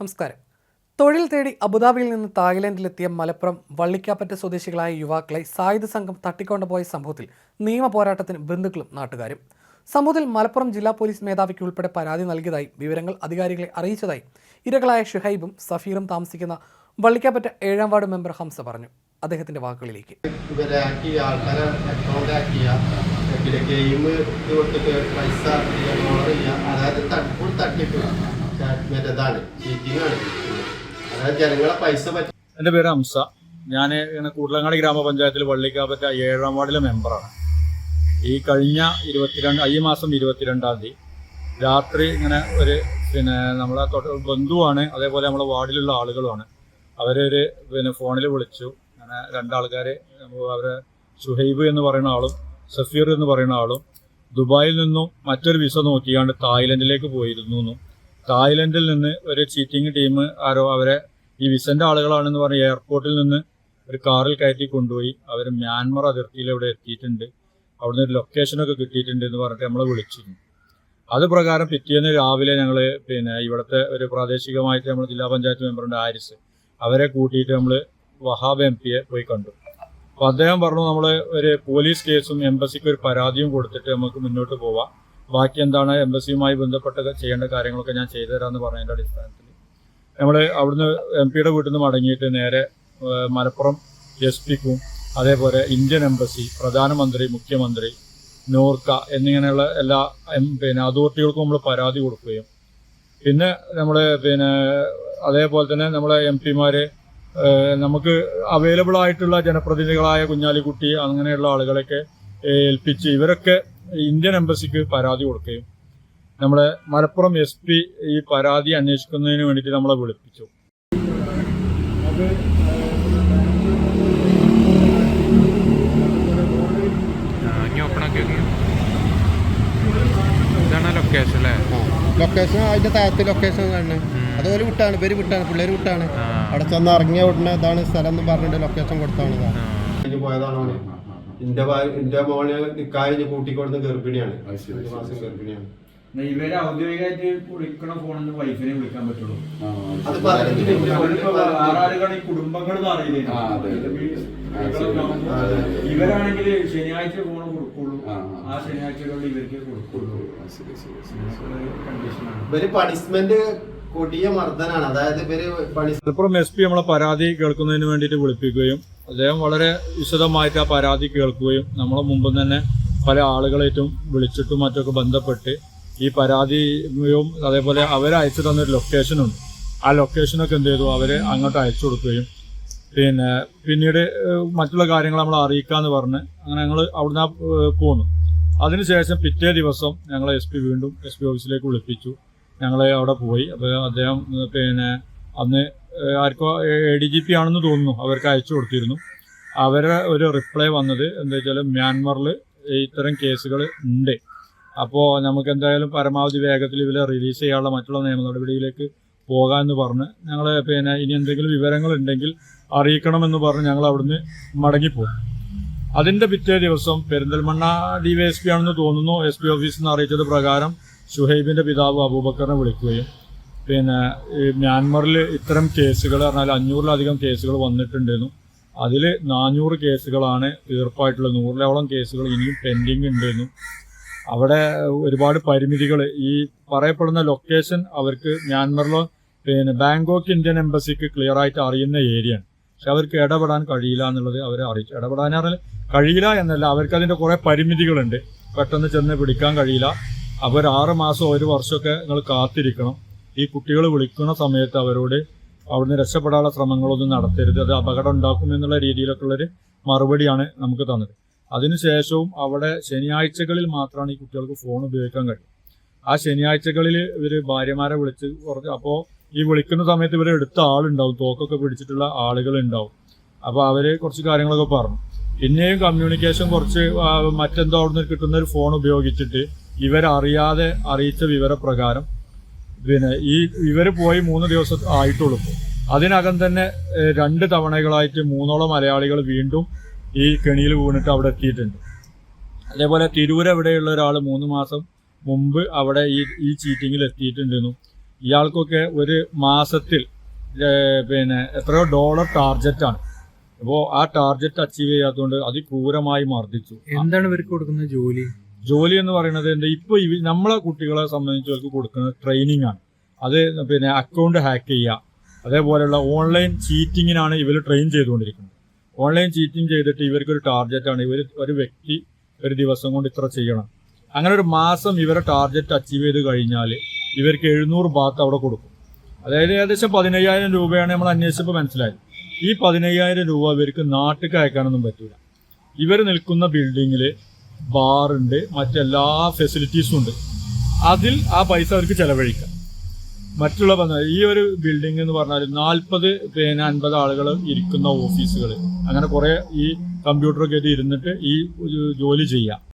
നമസ്കാരം. തൊഴിൽ തേടി അബുദാബിയിൽ നിന്ന് തായ്ലൻഡിലെത്തിയ മലപ്പുറം വള്ളിക്കാപ്പറ്റ സ്വദേശികളായ യുവാക്കളെ സായുധ സംഘം തട്ടിക്കൊണ്ടുപോയ സംഭവത്തിൽ നിയമ പോരാട്ടത്തിന് ബന്ധുക്കളും നാട്ടുകാരും. സംഭവത്തിൽ മലപ്പുറം ജില്ലാ പോലീസ് മേധാവിക്ക് ഉൾപ്പെടെ പരാതി നൽകിയതായി വിവരങ്ങൾ അധികാരികളെ അറിയിച്ചതായി ഇരകളായ ഷുഹൈബും സഫീറും താമസിക്കുന്ന വള്ളിക്കാപ്പറ്റ ഏഴാം വാർഡ് മെമ്പർ ഹംസ പറഞ്ഞു. അദ്ദേഹത്തിന്റെ വാക്കുകളിലേക്ക്. പൈസ അതായത് ഫുൾ തട്ടിപ്പ്. മറ്റേതാണ് എന്റെ പേര് ഹംസ ഞാൻ കൂടലങ്ങാടി ഗ്രാമപഞ്ചായത്തിൽ വള്ളിക്കാപ്പറ്റ ഏഴാം വാർഡിലെ മെമ്പറാണ്. ഈ കഴിഞ്ഞ ഇരുപത്തിരണ്ട് ഈ മാസം ഇരുപത്തിരണ്ടാം തീയതി രാത്രി ഇങ്ങനെ ഒരു പിന്നെ നമ്മളെ ബന്ധുവാണ് അതേപോലെ നമ്മളെ വാർഡിലുള്ള ആളുകളുമാണ്. അവരൊരു പിന്നെ ഫോണിൽ വിളിച്ചു. അങ്ങനെ രണ്ടാൾക്കാർ അവരെ സുഹൈബ് എന്ന് പറയുന്ന ആളും സഫീർ എന്ന് പറയുന്ന ആളും ദുബായിൽ നിന്നും മറ്റൊരു വിസ നോക്കിയാണ്ട് തായ്ലൻഡിലേക്ക് പോയിരുന്നു എന്നും തായ്ലൻഡിൽ നിന്ന് ഒരു ചീറ്റിംഗ് ടീം ആരോ അവരെ ഈ വിസന്റെ ആളുകളാണെന്ന് പറഞ്ഞ് എയർപോർട്ടിൽ നിന്ന് ഒരു കാറിൽ കയറ്റി കൊണ്ടുപോയി. അവർ മ്യാൻമർ അതിർത്തിയിൽ ഇവിടെ എത്തിയിട്ടുണ്ട്. അവിടുന്ന് ഒരു ലൊക്കേഷനൊക്കെ കിട്ടിയിട്ടുണ്ട് എന്ന് പറഞ്ഞിട്ട് നമ്മളെ വിളിച്ചിരുന്നു. അത് പ്രകാരം പിറ്റേന്ന് രാവിലെ ഞങ്ങൾ പിന്നെ ഇവിടുത്തെ ഒരു പ്രാദേശികമായിട്ട് നമ്മൾ ജില്ലാ പഞ്ചായത്ത് മെമ്പറുണ്ട് ആരിസ്. അവരെ കൂട്ടിയിട്ട് നമ്മൾ വഹാബ് എം പിയെ പോയി കണ്ടു. അപ്പോൾ അദ്ദേഹം പറഞ്ഞു നമ്മൾ ഒരു പോലീസ് കേസും എംബസിക്ക് ഒരു പരാതിയും കൊടുത്തിട്ട് നമുക്ക് മുന്നോട്ട് പോവാം. ബാക്കി എന്താണ് എംബസിയുമായി ബന്ധപ്പെട്ട ചെയ്യേണ്ട കാര്യങ്ങളൊക്കെ ഞാൻ ചെയ്തു തരാമെന്ന് പറഞ്ഞതിന്റെ അടിസ്ഥാനത്തിൽ. നമ്മൾ അവിടുന്ന് എം പിയുടെ വീട്ടിൽ നിന്ന് മടങ്ങിയിട്ട് നേരെ മലപ്പുറം എസ് പിക്കും അതേപോലെ ഇന്ത്യൻ എംബസി പ്രധാനമന്ത്രി മുഖ്യമന്ത്രി നോർക്ക എന്നിങ്ങനെയുള്ള എല്ലാ പിന്നെ അതോറിറ്റികൾക്കും നമ്മൾ പരാതി കൊടുക്കുകയും. പിന്നെ നമ്മൾ പിന്നെ അതേപോലെ തന്നെ നമ്മളെ എം പിമാർ നമുക്ക് അവൈലബിൾ ആയിട്ടുള്ള ജനപ്രതിനിധികളായ കുഞ്ഞാലിക്കുട്ടി അങ്ങനെയുള്ള ആളുകളൊക്കെ ഏൽപ്പിച്ച് ഇവരൊക്കെ ഇന്ത്യൻ എംബസിക്ക് പരാതി കൊടുക്കുകയും നമ്മളെ മലപ്പുറം എസ് പി ഈ പരാതി അന്വേഷിക്കുന്നതിന് വേണ്ടിയിട്ട് നമ്മളെ വിളിപ്പിച്ചു. നോക്കി ലൊക്കേഷൻ അല്ലേ ലൊക്കേഷൻ അതിന്റെ താഴത്തെ ലൊക്കേഷൻ കാണുന്നത് അതുപോലെ വിട്ടാണ് പേര് വിട്ടാണ് പിള്ളേർ വിട്ടാണ്. അവിടെ ചെന്ന് ഇറങ്ങിയ ഉടനെ ഇതാണ് സ്ഥലം എന്ന് പറഞ്ഞിട്ട് ലൊക്കേഷൻ കൊടുത്താണ്. പോയതാണ് എന്റെ എന്റെ മോനെ നിക്കായി കൂട്ടിക്കൊടുന്ന ഗർഭിണിയാണ്. അഞ്ച് മാസം ഗർഭിണിയാണ്. ഇവർ ഔദ്യോഗികമായിട്ട് വിളിക്കണ ഫോണിൽ വൈഫിനെ വിളിക്കാൻ പറ്റുള്ളൂ. അത് പറയുന്നത് അവരിപ്പോ വേറെ ആളുകൾ ഈ കുടുംബങ്ങളൊന്നും അറിയില്ല? ആ, അതെ, അതെ. വീടുകളൊക്കെ ആവുമ്പോ അതെ. ഇവരാണെങ്കിൽ ശനിയാഴ്ച ഫോൺ കൊടുക്കുള്ളൂ. ആ, ശനിയാഴ്ചകളിൽ ഇവർക്ക് കൊടുക്കുള്ളൂ. ഇവർ പണിഷ്മെന്റ് കൊടിയ മർദ്ദനാണ്. അതായത് ഇവർ പണി മലപ്പുറം എസ് പി നമ്മളെ പരാതി കേൾക്കുന്നതിന് വേണ്ടിയിട്ട് വിളിപ്പിക്കുകയും അദ്ദേഹം വളരെ വിശദമായിട്ട് ആ പരാതി കേൾക്കുകയും നമ്മളെ മുമ്പ് തന്നെ പല ആളുകളേറ്റും വിളിച്ചിട്ടും മറ്റൊക്കെ ബന്ധപ്പെട്ട് ഈ പരാതിയും അതേപോലെ അവരെ അയച്ചു തന്നൊരു ലൊക്കേഷനുണ്ട് ആ ലൊക്കേഷനൊക്കെ എന്ത് ചെയ്തു? അവരെ അങ്ങോട്ട് അയച്ചു കൊടുക്കുകയും പിന്നെ പിന്നീട് മറ്റുള്ള കാര്യങ്ങൾ നമ്മൾ അറിയിക്കാന്ന് പറഞ്ഞ് അങ്ങനെ ഞങ്ങൾ അവിടുന്ന് പോന്നു. അതിനുശേഷം പിറ്റേ ദിവസം ഞങ്ങൾ എസ് വീണ്ടും എസ് ഓഫീസിലേക്ക് വിളിപ്പിച്ചു. ഞങ്ങൾ അവിടെ പോയി. അപ്പോൾ അദ്ദേഹം പിന്നെ അന്ന് ആർക്കോ എ ഡി ജി പി ആണെന്ന് തോന്നുന്നു അവർക്ക് അയച്ചു കൊടുത്തിരുന്നു. അവരുടെ ഒരു റിപ്ലൈ വന്നത് എന്താ വെച്ചാൽ മ്യാൻമറിൽ ഇത്തരം കേസുകൾ ഉണ്ട്. അപ്പോൾ നമുക്ക് എന്തായാലും പരമാവധി വേഗത്തിൽ ഇവരെ റിലീസ് ചെയ്യാനുള്ള മറ്റുള്ള നിയമ നടപടിയിലേക്ക് പോകാമെന്ന് പറഞ്ഞ് ഞങ്ങൾ പിന്നെ ഇനി എന്തെങ്കിലും വിവരങ്ങൾ ഉണ്ടെങ്കിൽ അറിയിക്കണമെന്ന് പറഞ്ഞ് ഞങ്ങൾ അവിടുന്ന് മടങ്ങിപ്പോയി. അതിന്റെ പിറ്റേ ദിവസം Perinthalmanna D Y S P ആണെന്ന് തോന്നുന്നു എസ് പി ഓഫീസിൽ നിന്ന് അറിയിച്ചത് പ്രകാരം ഷുഹൈബിന്റെ പിതാവ് അബൂബക്കറിനെ വിളിക്കുകയും പിന്നെ മ്യാൻമറിൽ ഇത്തരം കേസുകൾ പറഞ്ഞാൽ അഞ്ഞൂറിലധികം കേസുകൾ വന്നിട്ടുണ്ടെന്നും അതിൽ നാനൂറ് കേസുകളാണ് തീർപ്പായിട്ടുള്ളത്. നൂറിലോളം കേസുകൾ ഇനിയും പെൻഡിങ് ഉണ്ടെന്നും. അവിടെ ഒരുപാട് പരിമിതികൾ ഈ പറയപ്പെടുന്ന ലൊക്കേഷൻ അവർക്ക് മ്യാൻമറിലോ പിന്നെ ബാങ്കോക്ക് ഇന്ത്യൻ എംബസിക്ക് ക്ലിയർ ആയിട്ട് അറിയുന്ന ഏരിയയാണ് പക്ഷെ അവർക്ക് ഇടപെടാൻ കഴിയില്ല എന്നുള്ളത് അവരെ അറിയിച്ചു. ഇടപെടാൻ കഴിയില്ല എന്നല്ല അവർക്ക് അതിന്റെ കുറേ പരിമിതികളുണ്ട്. പെട്ടെന്ന് ചെന്ന് പിടിക്കാൻ കഴിയില്ല. അപ്പോൾ ഒരു ആറ് മാസം ഒരു വർഷമൊക്കെ നിങ്ങൾ കാത്തിരിക്കണം. ഈ കുട്ടികൾ വിളിക്കുന്ന സമയത്ത് അവരോട് അവിടുന്ന് രക്ഷപ്പെടാനുള്ള ശ്രമങ്ങളൊന്നും നടത്തരുത്. അത് അപകടം ഉണ്ടാക്കും എന്നുള്ള രീതിയിലൊക്കെ ഉള്ളൊരു മറുപടിയാണ് നമുക്ക് തന്നത്. അതിനുശേഷവും അവിടെ ശനിയാഴ്ചകളിൽ മാത്രമാണ് ഈ കുട്ടികൾക്ക് ഫോൺ ഉപയോഗിക്കാൻ കഴിയും ആ ശനിയാഴ്ചകളിൽ ഇവർ ഭാര്യമാരെ വിളിച്ച് കുറച്ച് അപ്പോൾ ഈ വിളിക്കുന്ന സമയത്ത് ഇവർ എടുത്ത ആളുണ്ടാവും. തോക്കൊക്കെ പിടിച്ചിട്ടുള്ള ആളുകൾ ഉണ്ടാവും അപ്പോൾ അവർ കുറച്ച് കാര്യങ്ങളൊക്കെ പറഞ്ഞു. പിന്നെയും കമ്മ്യൂണിക്കേഷൻ കുറച്ച് മറ്റെന്തോ അവിടുന്ന് കിട്ടുന്ന ഒരു ഫോൺ ഉപയോഗിച്ചിട്ട് ഇവരറിയാതെ അറിയിച്ച വിവരപ്രകാരം പിന്നെ ഈ ഇവർ പോയി മൂന്ന് ദിവസം ആയിട്ടുള്ളൂ. അതിനകം തന്നെ രണ്ട് തവണകളായിട്ട് മൂന്നോളം മലയാളികൾ വീണ്ടും ഈ കെണിയിൽ വീണിട്ട് അവിടെ എത്തിയിട്ടുണ്ട്. അതേപോലെ തിരൂർ എവിടെയുള്ള ഒരാൾ മൂന്ന് മാസം മുമ്പ് അവിടെ ഈ ഈ ചീറ്റിങ്ങിൽ എത്തിയിട്ടുണ്ടെന്നും ഇയാൾക്കൊക്കെ ഒരു മാസത്തിൽ പിന്നെ എത്രയോ ഡോളർ ടാർജറ്റാണ് അപ്പോൾ ആ ടാർജറ്റ് അച്ചീവ് ചെയ്യാത്തതുകൊണ്ട് അതിക്രൂരമായി മർദ്ദിച്ചു. എന്താണ് ഇവർക്ക് കൊടുക്കുന്ന ജോലി? ജോലി എന്ന് പറയുന്നത് എന്താ ഇവ നമ്മളെ കുട്ടികളെ സംബന്ധിച്ച് അവർക്ക് കൊടുക്കുന്നത് ട്രെയിനിങ് ആണ്. അത് പിന്നെ അക്കൗണ്ട് ഹാക്ക് ചെയ്യുക. അതേപോലെയുള്ള ഓൺലൈൻ ചീറ്റിങ്ങിനാണ് ഇവർ ട്രെയിൻ ചെയ്തുകൊണ്ടിരിക്കുന്നത്. ഓൺലൈൻ ചീറ്റിംഗ് ചെയ്തിട്ട് ഇവർക്കൊരു ആണ്. ഇവർ ഒരു വ്യക്തി ഒരു ദിവസം കൊണ്ട് ഇത്ര ചെയ്യണം. അങ്ങനെ ഒരു മാസം ഇവരെ ടാർഗറ്റ് അച്ചീവ് ചെയ്ത് കഴിഞ്ഞാൽ ഇവർക്ക് എഴുന്നൂറ് ബാത്ത് അവിടെ കൊടുക്കും. അതായത് ഏകദേശം പതിനയ്യായിരം രൂപയാണ് നമ്മൾ അന്വേഷിച്ചപ്പോൾ മനസ്സിലായത്. ഈ പതിനയ്യായിരം രൂപ ഇവർക്ക് നാട്ടിൽ അയക്കാനൊന്നും പറ്റില്ല ഇവർ നിൽക്കുന്ന ബിൽഡിങ്ങിൽ ബാറുണ്ട് മറ്റെല്ലാ ഫെസിലിറ്റീസും ഉണ്ട്. അതിൽ ആ പൈസ അവർക്ക് ചെലവഴിക്കാം. മറ്റുള്ള പറഞ്ഞാൽ ഈ ഒരു ബിൽഡിംഗ് എന്ന് പറഞ്ഞാൽ നാൽപ്പത് പിന്നെ അൻപത് ആളുകൾ ഇരിക്കുന്ന ഓഫീസുകൾ അങ്ങനെ കുറേ ഈ കമ്പ്യൂട്ടറൊക്കെ ആയിട്ട് ഇരുന്നിട്ട് ഈ ജോലി ചെയ്യാം.